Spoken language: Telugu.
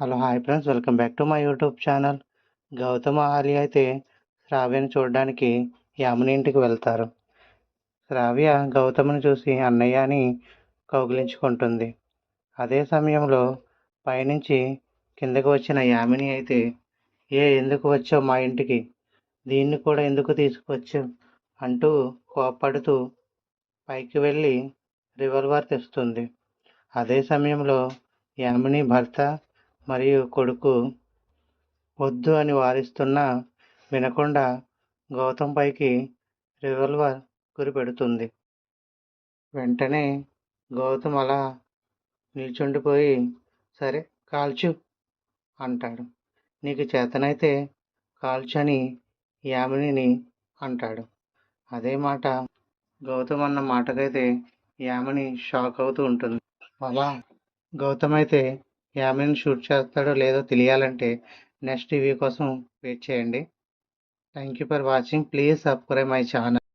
Hello hi friends. Welcome back to my YouTube channel. Gautham ఆలి అయితే శ్రావ్యను చూడడానికి యామిని ఇంటికి వెళ్తారు. శ్రావ్య గౌతమ్ని చూసి అన్నయ్య అని కౌగిలించుకుంటుంది. అదే సమయంలో పైనుంచి కిందకు వచ్చిన యామిని అయితే ఏ ఎందుకు వచ్చావు మా ఇంటికి? దీన్ని కూడా ఎందుకు తీసుకువచ్చావు అంటూ కోప్పడుతూ పైకి వెళ్ళి రివాల్వర్ తెస్తుంది. అదే సమయంలో యామిని భర్త మరియు కొడుకు వద్దు అని వారిస్తున్నా వినకుండా గౌతమ్ పైకి రివాల్వర్ గురిపెడుతుంది. వెంటనే గౌతమ్ అలా నిల్చుండిపోయి సరే కాల్చు అంటాడు. నీకు చేతనైతే కాల్చు అని యామినిని అంటాడు. అదే మాట గౌతమ్ అన్న మాటకైతే యామిని షాక్ అవుతూ ఉంటుంది. అలా గౌతమ్ అయితే యామిని షూట్ చేస్తాడో లేదో తెలియాలంటే నెక్స్ట్ రివ్యూ కోసం వెయిట్ చేయండి. Thank you for watching please subscribe my channel